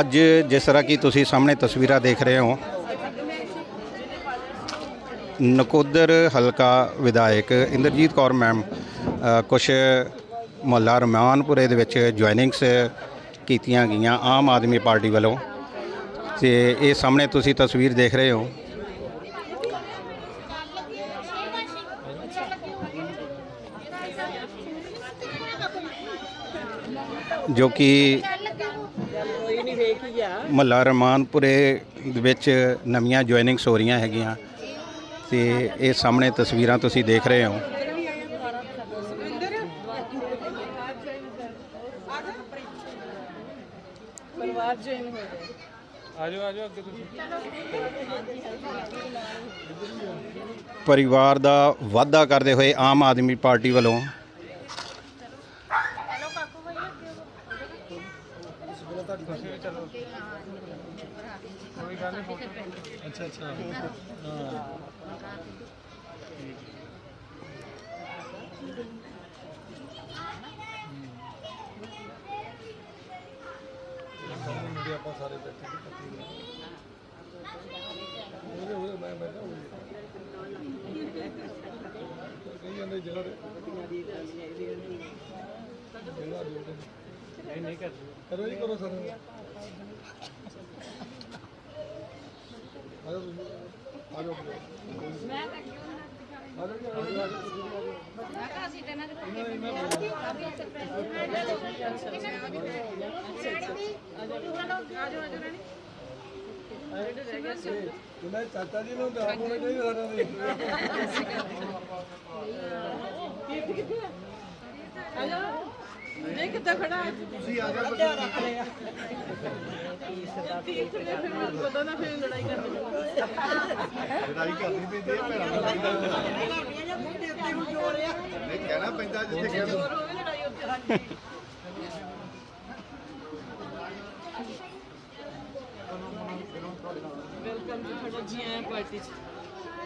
ਅੱਜ ਜਿਸ ਤਰ੍ਹਾਂ ਕਿ ਤੁਸੀਂ ਸਾਹਮਣੇ ਤਸਵੀਰਾਂ ਦੇਖ ਰਹੇ ਹੋ, ਨਕੋਦਰ ਹਲਕਾ ਵਿਧਾਇਕ ਇੰਦਰਜੀਤ ਕੌਰ ਮੈਮ ਕੁਝ ਮੁਹੱਲਾ ਰਮਾਨਪੁਰੇ ਦੇ ਵਿੱਚ ਜੁਆਇਨਿੰਗਸ ਕੀਤੀਆਂ ਗਈਆਂ ਆਮ ਆਦਮੀ ਪਾਰਟੀ ਵੱਲੋਂ। ਤੇ ਇਹ ਸਾਹਮਣੇ ਤੁਸੀਂ ਤਸਵੀਰ ਦੇਖ ਰਹੇ ਹੋ ਜੋ ਕਿ ਮੁਹੱਲਾ ਰਮਾਨਪੁਰੇ ਦੇ ਵਿੱਚ ਨਵੀਆਂ ਜੁਆਇਨਿੰਗਸ ਹੋ ਰਹੀਆਂ ਹੈਗੀਆਂ ਤੇ ਇਹ ਸਾਹਮਣੇ ਤਸਵੀਰਾਂ ਤੁਸੀਂ ਦੇਖ ਰਹੇ ਹੋ। ਪਰਿਵਾਰ ਜੁਆਇਨ ਹੋ ਗਿਆ ਆਜੋ ਆਜੋ ਅੱਗੇ ਤੁਸੀਂ। ਪਰਿਵਾਰ ਦਾ ਵਾਅਦਾ ਕਰਦੇ ਹੋਏ ਆਮ ਆਦਮੀ ਪਾਰਟੀ ਵੱਲੋਂ ਕੋਈ ਅੱਛਾ ਅੱਛਾ ਆਪਾਂ ਸਾਰੇ ਬੈਠੇ ਨੇ ਕੱਤੀ ਦੇ ਉਹਦੇ ਉਹਦੇ ਮੈਂ ਬੈਠਾ ਹੋਈ ਕਈ ਜਾਂਦੇ ਜਗ੍ਹਾ ਦਿਓ ਤੇ। ਨਹੀਂ ਨਹੀਂ ਕਰ ਕਰੋ ਜੀ ਕਰੋ ਸਰ। ਆਜੋ ਤੁਸੀਂ। ਆਜੋ ਮੈਂ ਤਾਂ ਕਿਉਂ ਨਾ ਆਜੋ ਜੀ ਆਜੋ ਆਜੋ ਚਾਚਾ ਜੀ ਨੂੰ ਤਾਂ ਹੋਣੇ ਚਾਹੀਦੇ ਸਾਡਾ ਦੇ ਦੇਖ ਕਿੱਦਾਂ ਖੜਾ? ਹੈ ਤੁਸੀਂ ਆ ਜਾ ਧਿਆਨ ਰੱਖ ਲਿਆ। ਤੀਰ ਤੇ ਫਿਰ ਮੈਨੂੰ ਪਤਾ ਨਾ ਫਿਰ ਲੜਾਈ ਕਰਨੀ ਲੜਾਈ ਕਰਨੀ ਪੈਂਦੀ ਹੈ ਭੈਣਾਂ ਨਾਲ ਨਹੀਂ ਕਹਿਣਾ ਪੈਂਦਾ ਜਿੱਥੇ ਕਹਿ ਹੋਰ ਹੋਵੇ ਲੜਾਈ ਵੈਲਕਮ ਤੁਹਾਡਾ ਜੀ ਆਇਆਂ ਪਾਰਟੀ ਚ।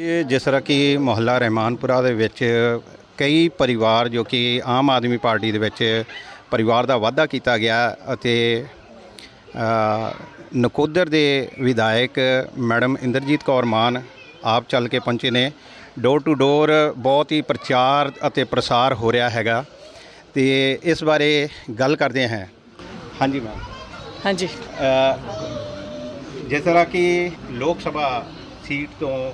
ਇਹ ਜਿਸ ਤਰ੍ਹਾਂ ਕਿ ਮੁਹੱਲਾ ਰਹਿਮਾਨਪੁਰਾ ਦੇ ਵਿੱਚ ਕਈ ਪਰਿਵਾਰ ਜੋ ਕਿ ਆਮ ਆਦਮੀ ਪਾਰਟੀ ਦੇ ਵਿੱਚ ਪਰਿਵਾਰ ਦਾ ਵਾਅਦਾ ਕੀਤਾ ਗਿਆ ਅਤੇ ਨਕੋਦਰ ਦੇ ਵਿਧਾਇਕ ਮੈਡਮ ਇੰਦਰਜੀਤ ਕੌਰ ਮਾਨ ਆਪ ਚੱਲ ਕੇ ਪਹੁੰਚੇ ਨੇ। ਡੋਰ ਟੂ ਡੋਰ ਬਹੁਤ ਹੀ ਪ੍ਰਚਾਰ ਅਤੇ ਪ੍ਰਸਾਰ ਹੋ ਰਿਹਾ ਹੈਗਾ ਤੇ ਇਸ ਬਾਰੇ ਗੱਲ ਕਰਦੇ ਹਾਂ। ਹਾਂਜੀ ਮੈਮ। ਹਾਂਜੀ। ਜਿਸ ਤਰ੍ਹਾਂ ਕਿ ਲੋਕ ਸਭਾ ਸੀਟ ਤੋਂ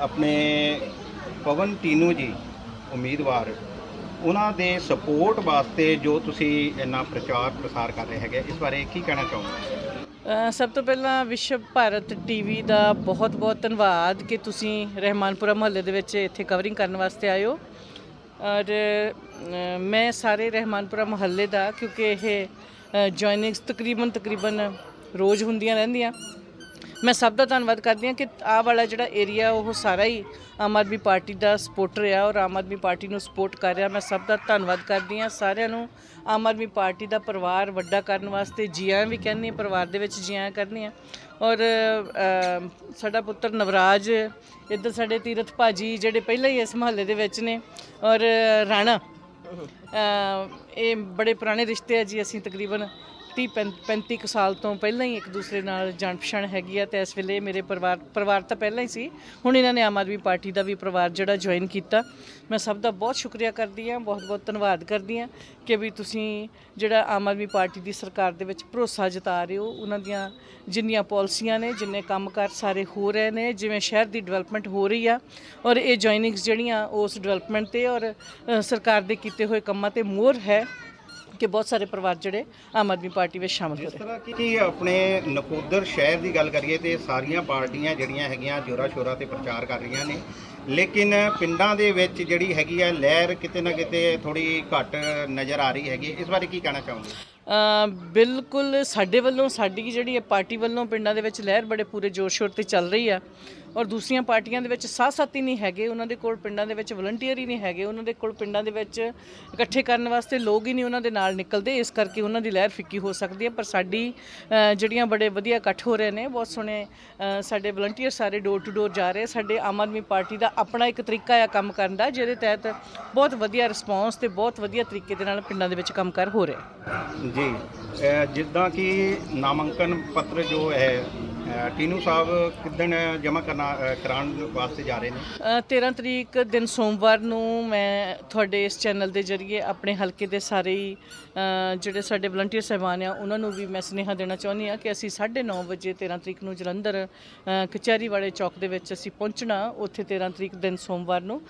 ਆਪਣੇ ਪਵਨ ਟੀਨੂ ਜੀ ਉਮੀਦਵਾਰ, ਉਹਨਾਂ ਦੇ ਸਪੋਰਟ ਵਾਸਤੇ ਜੋ ਤੁਸੀਂ ਇੰਨਾ ਪ੍ਰਚਾਰ ਪ੍ਰਸਾਰ ਕਰ ਰਹੇ ਹੈਗੇ, ਇਸ ਬਾਰੇ ਕੀ ਕਹਿਣਾ ਚਾਹੋਗੇ? ਸਭ ਤੋਂ ਪਹਿਲਾਂ ਵਿਸ਼ਵ ਭਾਰਤ ਟੀਵੀ ਦਾ ਬਹੁਤ-ਬਹੁਤ ਧੰਨਵਾਦ ਕਿ ਤੁਸੀਂ ਰਹਿਮਾਨਪੁਰਾ ਮੁਹੱਲੇ ਦੇ ਵਿੱਚ ਇੱਥੇ ਕਵਰਿੰਗ ਕਰਨ ਵਾਸਤੇ ਆਏ ਹੋ। ਔਰ ਮੈਂ ਸਾਰੇ ਰਹਿਮਾਨਪੁਰਾ ਮੁਹੱਲੇ ਦਾ, ਕਿਉਂਕਿ ਇਹ ਜੁਆਇਨਿੰਗਸ ਤਕਰੀਬਨ ਤਕਰੀਬਨ ਰੋਜ਼ ਹੁੰਦੀਆਂ ਰਹਿੰਦੀਆਂ। ਮੈਂ ਸਭ ਦਾ ਧੰਨਵਾਦ ਕਰਦੀ ਹਾਂ ਕਿ ਆਹ ਵਾਲਾ ਜਿਹੜਾ ਏਰੀਆ ਉਹ ਸਾਰਾ ਹੀ ਆਮ ਆਦਮੀ ਪਾਰਟੀ ਦਾ ਸਪੋਰਟਰ ਆ ਔਰ ਆਮ ਆਦਮੀ ਪਾਰਟੀ ਨੂੰ ਸਪੋਰਟ ਕਰ ਰਿਹਾ। ਮੈਂ ਸਭ ਦਾ ਧੰਨਵਾਦ ਕਰਦੀ ਹਾਂ। ਸਾਰਿਆਂ ਨੂੰ ਆਮ ਆਦਮੀ ਪਾਰਟੀ ਦਾ ਪਰਿਵਾਰ ਵੱਡਾ ਕਰਨ ਵਾਸਤੇ ਜੀਆਂ ਵੀ ਕਹਿੰਦੀ ਹਾਂ ਪਰਿਵਾਰ ਦੇ ਵਿੱਚ ਜੀਆਂ ਕਰਨੀ ਆ ਔਰ ਸਾਡਾ ਪੁੱਤਰ ਨਵਰਾਜ, ਇੱਧਰ ਸਾਡੇ ਤੀਰਥ ਭਾਜੀ ਜਿਹੜੇ ਪਹਿਲਾਂ ਹੀ ਇਸ ਮਹੱਲੇ ਦੇ ਵਿੱਚ ਨੇ ਔਰ ਰਾਣਾ ਇਹ ਬੜੇ ਪੁਰਾਣੇ ਰਿਸ਼ਤੇ ਆ ਜੀ। ਅਸੀਂ ਤਕਰੀਬਨ 30 35 ਕੁ ਸਾਲ ਤੋਂ ਪਹਿਲਾਂ ਹੀ ਇੱਕ ਦੂਸਰੇ ਨਾਲ ਜਾਣ ਪਛਾਣ ਹੈਗੀ ਆ ਤੇ ਇਸ ਵੇਲੇ ਮੇਰੇ ਪਰਿਵਾਰ ਪਰਿਵਾਰ ਤਾਂ ਪਹਿਲਾਂ ਹੀ ਸੀ। ਹੁਣ ਇਹਨਾਂ ਨੇ ਆਮ ਆਦਮੀ ਪਾਰਟੀ ਦਾ ਵੀ ਪਰਿਵਾਰ ਜਿਹੜਾ ਜੁਆਇਨ ਕੀਤਾ। ਮੈਂ ਸਭ ਦਾ ਬਹੁਤ ਸ਼ੁਕਰੀਆ ਕਰਦੀ ਹਾਂ ਬਹੁਤ ਬਹੁਤ ਧੰਨਵਾਦ ਕਰਦੀ ਹਾਂ ਕਿ ਵੀ ਤੁਸੀਂ ਜਿਹੜਾ ਆਮ ਆਦਮੀ ਪਾਰਟੀ ਦੀ ਸਰਕਾਰ ਦੇ ਵਿੱਚ ਭਰੋਸਾ ਜਤਾ ਰਹੇ ਹੋ। ਉਹਨਾਂ ਦੀਆਂ ਜਿੰਨੀਆਂ ਪਾਲਿਸੀਆਂ ਨੇ, ਜਿੰਨੇ ਕੰਮਕਾਰ ਸਾਰੇ ਹੋ ਰਹੇ ਨੇ, ਜਿਵੇਂ ਸ਼ਹਿਰ ਦੀ ਡਿਵੈਲਪਮੈਂਟ ਹੋ ਰਹੀ ਆ ਔਰ ਇਹ ਜੁਆਇਨਿੰਗਸ ਜਿਹੜੀਆਂ ਉਸ ਡਿਵੈਲਪਮੈਂਟ ਤੇ ਔਰ ਸਰਕਾਰ ਦੇ ਕੀਤੇ ਹੋਏ ਕੰਮਾਂ ਤੇ ਮੋਹਰ ਹੈ। ਕਿ ਬਹੁਤ ਸਾਰੇ ਪਰਿਵਾਰ ਜਿਹੜੇ ਆਮ ਆਦਮੀ ਪਾਰਟੀ ਵਿੱਚ ਸ਼ਾਮਲ ਹੋ ਜਿਸ ਰਹੇ ਤਰ੍ਹਾਂ ਕਿ ਆਪਣੇ ਨਕੋਦਰ ਸ਼ਹਿਰ ਦੀ ਗੱਲ ਕਰੀਏ ਤੇ ਸਾਰੀਆਂ ਪਾਰਟੀਆਂ ਜਿਹੜੀਆਂ ਹੈਗੀਆਂ ਜੋਰਾ ਸ਼ੋਰਾ ਤੇ ਪ੍ਰਚਾਰ ਕਰ ਰਹੀਆਂ ਨੇ ਲੇਕਿਨ ਪਿੰਡਾਂ ਦੇ ਵਿੱਚ ਜਿਹੜੀ ਹੈਗੀ ਆ ਲਹਿਰ ਕਿਤੇ ਨਾ ਕਿਤੇ ਥੋੜੀ ਘੱਟ ਨਜ਼ਰ ਆ ਰਹੀ ਹੈਗੀ ਇਸ ਬਾਰੇ ਕੀ ਕਹਿਣਾ ਚਾਹੋਗੇ? ਅ, ਬਿਲਕੁਲ ਸਾਡੇ ਵੱਲੋਂ, ਸਾਡੀ ਜਿਹੜੀ ਹੈ ਪਾਰਟੀ ਵੱਲੋਂ ਪਿੰਡਾਂ ਦੇ ਵਿੱਚ ਲਹਿਰ ਬੜੇ ਪੂਰੇ ਜ਼ੋਰ ਸ਼ੋਰ ਤੇ ਚੱਲ ਰਹੀ ਆ। ਔਰ ਦੂਸਰੀਆਂ ਪਾਰਟੀਆਂ ਦੇ ਵਿੱਚ ਸਾਥ ਸਾਥੀ ਨਹੀਂ ਹੈਗੇ, ਉਹਨਾਂ ਦੇ ਕੋਲ ਪਿੰਡਾਂ ਦੇ ਵਿੱਚ ਵਲੰਟੀਅਰ ਹੀ ਨਹੀਂ ਹੈਗੇ, ਉਹਨਾਂ ਦੇ ਕੋਲ ਪਿੰਡਾਂ ਦੇ ਵਿੱਚ ਇਕੱਠੇ ਕਰਨ ਵਾਸਤੇ ਲੋਕ ਹੀ ਨਹੀਂ ਉਹਨਾਂ ਦੇ ਨਾਲ ਨਿਕਲਦੇ, ਇਸ ਕਰਕੇ ਉਹਨਾਂ ਦੀ ਲਹਿਰ ਫਿੱਕੀ ਹੋ ਸਕਦੀ ਹੈ ਪਰ ਸਾਡੀ ਜਿਹੜੀਆਂ ਬੜੇ ਵਧੀਆ ਇਕੱਠ ਹੋ ਰਹੇ ਨੇ, ਬਹੁਤ ਸੋਹਣੇ ਸਾਡੇ ਵਲੰਟੀਅਰ ਸਾਰੇ ਡੋਰ ਟੂ ਡੋਰ ਜਾ ਰਹੇ ਸਾਡੇ ਆਮ ਆਦਮੀ ਪਾਰਟੀ ਦਾ ਆਪਣਾ ਇੱਕ ਤਰੀਕਾ ਆ ਕੰਮ ਕਰਨ ਦਾ, ਜਿਹਦੇ ਤਹਿਤ ਬਹੁਤ ਵਧੀਆ ਰਿਸਪੌਂਸ ਤੇ ਬਹੁਤ ਵਧੀਆ ਤਰੀਕੇ ਦੇ ਨਾਲ ਪਿੰਡਾਂ ਦੇ ਵਿੱਚ ਕੰਮ ਕੰਮਕਾਰ ਹੋ ਰਿਹਾ। ਜੀ। ਜਿੱਦਾਂ ਕਿ ਨਾਮਾਂਕਨ ਪੱਤਰ ਜੋ ਹੈ ਟੀਨੂ ਸਾਹਿਬ ਕਿਦਣ ਜਮ੍ਹਾਂ ਕਰਨਾ ਕਰਾਉਣ ਵਾਸਤੇ ਜਾ ਰਹੇ ਨੇ? 13 ਤਰੀਕ ਦਿਨ ਸੋਮਵਾਰ ਨੂੰ ਮੈਂ ਤੁਹਾਡੇ ਇਸ ਚੈਨਲ ਦੇ ਜ਼ਰੀਏ ਆਪਣੇ ਹਲਕੇ ਦੇ ਸਾਰੇ ਹੀ ਜਿਹੜੇ ਸਾਡੇ ਵਲੰਟੀਅਰ ਸਹਿਬਾਨ ਆ ਉਹਨਾਂ ਨੂੰ ਵੀ ਮੈਂ ਸੁਨੇਹਾ ਦੇਣਾ ਚਾਹੁੰਦੀ ਆ ਕਿ ਅਸੀਂ 9:30 ਵਜੇ 13 ਤਰੀਕ ਨੂੰ ਜਲੰਧਰ ਕਚਹਿਰੀ ਵਾਲੇ ਚੌਕ ਦੇ ਵਿੱਚ ਅਸੀਂ ਪਹੁੰਚਣਾ ਉੱਥੇ 13 ਤਰੀਕ ਦਿਨ ਸੋਮਵਾਰ ਨੂੰ।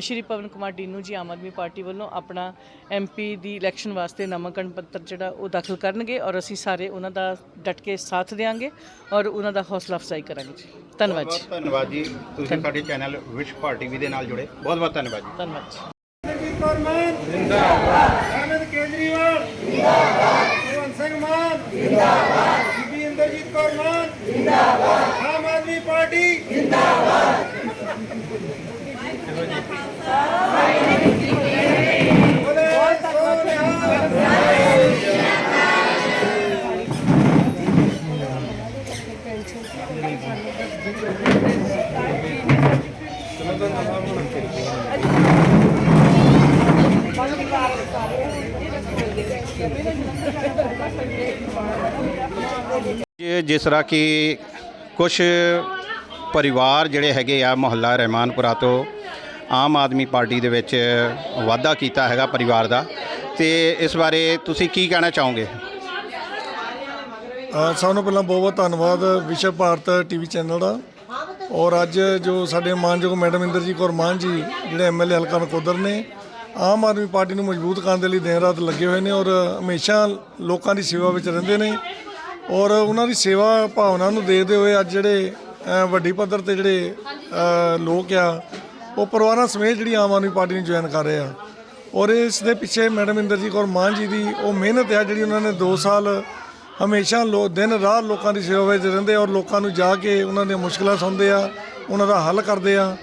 ਸ਼੍ਰੀ ਪਵਨ ਕੁਮਾਰ ਟੀਨੂ ਜੀ ਆਮ ਆਦਮੀ ਪਾਰਟੀ ਵੱਲੋਂ ਆਪਣਾ ਐਮਪੀ ਦੀ ਇਲੈਕਸ਼ਨ ਵਾਸਤੇ ਨਾਮਕਰਨ ਪੱਤਰ ਜਿਹੜਾ ਉਹ ਦਾਖਲ ਕਰਨਗੇ ਔਰ ਅਸੀਂ ਸਾਰੇ ਉਹਨਾਂ ਦਾ ਡਟ ਕੇ ਸਾਥ ਦੇਵਾਂਗੇ ਔਰ ਉਹਨਾਂ ਦਾ ਹੌਸਲਾ ਅਫਜ਼ਾਈ ਕਰਾਂਗੇ ਜੀ। ਧੰਨਵਾਦ ਜੀ। ਧੰਨਵਾਦ ਜੀ। ਤੁਸੀਂ ਸਾਡੇ ਚੈਨਲ ਵਿਸ਼ ਪਾਰਟੀ ਵੀ ਦੇ ਨਾਲ ਜੁੜੇ। ਬਹੁਤ ਬਹੁਤ ਧੰਨਵਾਦ ਜੀ। ਧੰਨਵਾਦ ਜੀ। ਜਿੰਦਾਬਾਦ ਕੇਜਰੀਵਾਲ। ਜਿੰਦਾਬਾਦ। ਭਗਵੰਤ ਸਿੰਘ ਮਾਨ। ਜਿੰਦਾਬਾਦ। ਬੀਬੀ ਇੰਦਰਜੀਤ ਕੌਰ ਮਾਨ। ਜਿੰਦਾਬਾਦ। ਆਮ ਆਦਮੀ ਪਾਰਟੀ। ਜਿੰਦਾਬਾਦ ਇਹ ਜਿਸ ਤਰ੍ਹਾਂ ਕਿ ਕੁਝ ਪਰਿਵਾਰ ਜਿਹੜੇ ਹੈਗੇ ਆ ਮੁਹੱਲਾ ਰਹਿਮਾਨਪੁਰਾ ਤੋਂ ਆਮ ਆਦਮੀ ਪਾਰਟੀ ਦੇ ਵਿੱਚ ਵਾਅਦਾ ਕੀਤਾ ਹੈਗਾ ਪਰਿਵਾਰ ਦਾ। ਤੇ ਇਸ ਬਾਰੇ ਤੁਸੀਂ ਕੀ ਕਹਿਣਾ ਚਾਹੋਗੇ? ਅ, ਸਭ ਤੋਂ ਪਹਿਲਾਂ ਬਹੁਤ ਬਹੁਤ ਧੰਨਵਾਦ ਵਿਸ਼ਵ ਭਾਰਤ ਟੀਵੀ ਚੈਨਲ ਦਾ। ਔਰ ਅੱਜ ਜੋ ਸਾਡੇ ਮਾਨਯੋਗ ਮੈਡਮ ਇੰਦਰਜੀਤ ਕੌਰ ਮਾਨ ਜੀ ਜਿਹੜੇ ਐਮਐਲਏ ਹਲਕਾ ਨਕੋਦਰ ਨੇ ਆਮ ਆਦਮੀ ਪਾਰਟੀ ਨੂੰ ਮਜ਼ਬੂਤ ਕਰਨ ਦੇ ਲਈ ਦਿਨ ਰਾਤ ਲੱਗੇ ਹੋਏ ਨੇ ਔਰ ਹਮੇਸ਼ਾ ਲੋਕਾਂ ਦੀ ਸੇਵਾ ਵਿੱਚ ਰਹਿੰਦੇ ਨੇ। ਔਰ ਉਹਨਾਂ ਦੀ ਸੇਵਾ ਭਾਵਨਾ ਨੂੰ ਦੇਖਦੇ ਹੋਏ ਅੱਜ ਜਿਹੜੇ ਵੱਡੀ ਪੱਧਰ ਤੇ ਜਿਹੜੇ ਲੋਕ ਆ, ਉਹ ਪਰਿਵਾਰਾਂ ਸਮੇਤ ਜਿਹੜੀ ਆਮ ਆਦਮੀ ਪਾਰਟੀ ਨੂੰ ਜੁਆਇਨ ਕਰ ਰਹੇ ਆ। ਔਰ ਇਸ ਦੇ ਪਿੱਛੇ ਮੈਡਮ ਇੰਦਰਜੀਤ ਕੌਰ ਮਾਨ ਜੀ ਦੀ ਉਹ ਮਿਹਨਤ ਆ ਜਿਹੜੀ ਉਹਨਾਂ ਨੇ 2 ਸਾਲ ਹਮੇਸ਼ਾ ਲੋ, ਦਿਨ ਰਾਤ ਲੋਕਾਂ ਦੀ ਸੇਵਾ ਵਿੱਚ ਰਹਿੰਦੇ ਔਰ ਲੋਕਾਂ ਨੂੰ ਜਾ ਕੇ ਉਹਨਾਂ ਦੀਆਂ ਮੁਸ਼ਕਲਾਂ ਸੁਣਦੇ ਆ, ਉਹਨਾਂ ਦਾ ਹੱਲ ਕਰਦੇ ਆ।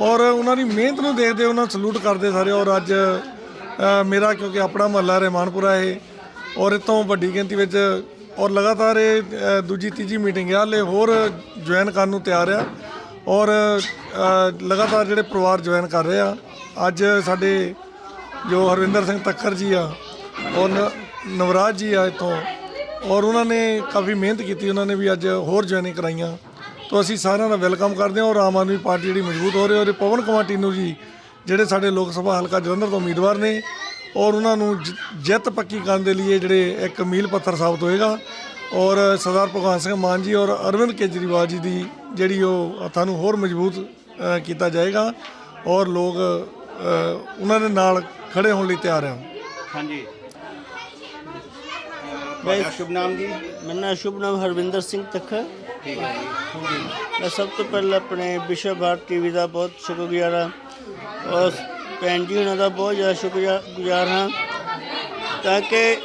ਔਰ ਉਹਨਾਂ ਦੀ ਮਿਹਨਤ ਨੂੰ ਦੇਖਦੇ ਉਹਨਾਂ ਨੂੰ ਸਲੂਟ ਕਰਦੇ ਸਾਰੇ ਔਰ ਅੱਜ ਮੇਰਾ ਕਿਉਂਕਿ ਆਪਣਾ ਮਹੱਲਾ ਰਹਿਮਾਨਪੁਰਾ ਹੈ ਔਰ ਇਤੋਂ ਵੱਡੀ ਗਿਣਤੀ ਵਿੱਚ ਔਰ ਲਗਾਤਾਰ ਇਹ ਦੂਜੀ, ਤੀਜੀ ਮੀਟਿੰਗ ਆ, ਹਲੇ ਹੋਰ ਜੁਆਇਨ ਕਰਨ ਨੂੰ ਤਿਆਰ ਆ। ਔਰ ਲਗਾਤਾਰ ਜਿਹੜੇ ਪਰਿਵਾਰ ਜੁਆਇਨ ਕਰ ਰਹੇ ਆ, ਅੱਜ ਸਾਡੇ ਜੋ ਹਰਵਿੰਦਰ ਸਿੰਘ ਤੱਕਰ ਜੀ ਆ, ਔਰ ਨ- ਨਵਰਾਜ ਜੀ ਆ ਇੱਥੋਂ, ਔਰ ਉਹਨਾਂ ਨੇ ਕਾਫੀ ਮਿਹਨਤ ਕੀਤੀ, ਉਹਨਾਂ ਨੇ ਵੀ ਅੱਜ ਹੋਰ ਜੁਆਇਨਿੰਗ ਕਰਾਈਆਂ। ਤਾਂ ਅਸੀਂ ਸਾਰਿਆਂ ਦਾ ਵੈਲਕਮ ਕਰਦੇ ਹਾਂ, ਔਰ ਆਮ ਆਦਮੀ ਪਾਰਟੀ ਜਿਹੜੀ ਮਜ਼ਬੂਤ ਹੋ ਰਹੀ ਹੈ ਔਰ ਇਹ ਪਵਨ ਕੁਮਾਰ ਟੀਨੂ ਜੀ, ਜਿਹੜੇ ਸਾਡੇ ਲੋਕ ਸਭਾ ਹਲਕਾ ਜਲੰਧਰ ਤੋਂ ਉਮੀਦਵਾਰ ਨੇ ਔਰ ਉਹਨਾਂ ਨੂੰ ਜਿ- ਜਿੱਤ ਪੱਕੀ ਕਰਨ ਦੇ ਲਈ ਇਹ ਜਿਹੜੇ ਇੱਕ ਮੀਲ ਪੱਥਰ ਸਾਬਤ ਹੋਏਗਾ। ਔਰ ਸਰਦਾਰ ਭਗਵਾਨ ਸਿੰਘ ਮਾਨ ਜੀ ਔਰ ਅਰਵਿੰਦ ਕੇਜਰੀਵਾਲ ਜੀ ਦੀ ਜਿਹੜੀ ਉਹ ਹੱਥਾਂ ਨੂੰ ਹੋਰ ਮਜ਼ਬੂਤ ਅ, ਕੀਤਾ ਜਾਏਗਾ ਔਰ ਲੋਕ ਅ, ਉਹਨਾਂ ਦੇ ਨਾਲ ਖੜੇ ਹੋਣ ਲਈ ਤਿਆਰ ਆ ਹਾਂਜੀ। ਤੁਹਾਡਾ ਸ਼ੁਭ ਨਾਮ ਜੀ। ਮੇਰਾ ਨਾਮ ਸ਼ੁਭ ਨਾਮ ਹਰਵਿੰਦਰ ਸਿੰਘ ਤੱਖਰ ਠੀਕ ਹੈ ਜੀ। ਮੈਂ ਸਭ ਤੋਂ ਪਹਿਲਾਂ ਆਪਣੇ ਵਿਸ਼ਵ ਭਾਰਤ ਟੀਵੀ ਦਾ ਬਹੁਤ ਸ਼ੁਕਰਗੁਜ਼ਾਰ ਹਾਂ। ਔਰ ਭੈਣ ਜੀ, ਉਹਨਾਂ ਦਾ ਬਹੁਤ ਜ਼ਿਆਦਾ ਸ਼ੁਕਰਗੁਜ਼ਾਰ ਹਾਂ। ਤਾਂ ਕਿ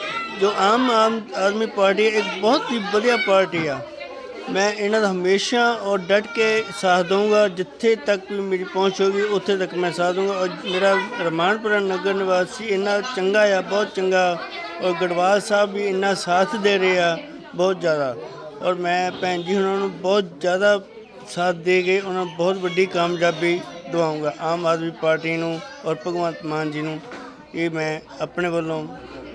ਜੋ ਆਮ ਆਮ ਆਦਮੀ ਪਾਰਟੀ ਇੱਕ ਬਹੁਤ ਹੀ ਵਧੀਆ ਪਾਰਟੀ ਆ। ਮੈਂ ਇਹਨਾਂ ਦਾ ਹਮੇਸ਼ਾ ਔਰ ਡਟ ਕੇ ਸਾਥ ਦਊਂਗਾ, ਜਿੱਥੇ ਤੱਕ ਵੀ ਮੇਰੀ ਪਹੁੰਚ ਹੋਗੀ ਉੱਥੇ ਤੱਕ ਮੈਂ ਸਾਥ ਦਊਂਗਾ। ਔਰ ਮੇਰਾ ਰਮਾਨਪੁਰਾ ਨਗਰ ਨਿਵਾਸੀ ਇੰਨਾ ਚੰਗਾ ਆ, ਬਹੁਤ ਚੰਗਾ। ਔਰ ਗੜਵਾਲ ਸਾਹਿਬ ਵੀ ਇੰਨਾ ਸਾਥ ਦੇ ਰਹੇ ਆ, ਬਹੁਤ ਜ਼ਿਆਦਾ। ਔਰ ਮੈਂ ਭੈਣ ਜੀ, ਉਹਨਾਂ ਨੂੰ ਬਹੁਤ ਜ਼ਿਆਦਾ ਸਾਥ ਦੇ ਕੇ ਉਹਨਾਂ ਨੂੰ ਬਹੁਤ ਵੱਡੀ ਕਾਮਯਾਬੀ ਦਿਵਾਉਂਗਾ। ਆਮ ਆਦਮੀ ਪਾਰਟੀ ਨੂੰ ਔਰ ਭਗਵੰਤ ਮਾਨ ਜੀ ਨੂੰ ਇਹ ਮੈਂ ਆਪਣੇ ਵੱਲੋਂ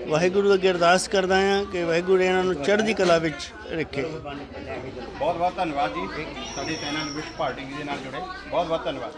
ਵਾਹਿਗੁਰੂ ਅੱਗੇ ਅਰਦਾਸ ਕਰਦਾ ਹਾਂ ਕਿ ਵਾਹਿਗੁਰੂ ਇਹਨਾਂ ਨੂੰ ਚੜ੍ਹਦੀ ਕਲਾ ਵਿੱਚ ਰੱਖੇ। ਬਹੁਤ ਬਹੁਤ ਧੰਨਵਾਦ ਜੀ। ਸਾਡੇ ਚੈਨਲ ਵਿਸ਼ ਪਾਰਟੀ ਦੇ ਨਾਲ ਜੁੜੇ। ਬਹੁਤ ਬਹੁਤ ਧੰਨਵਾਦ।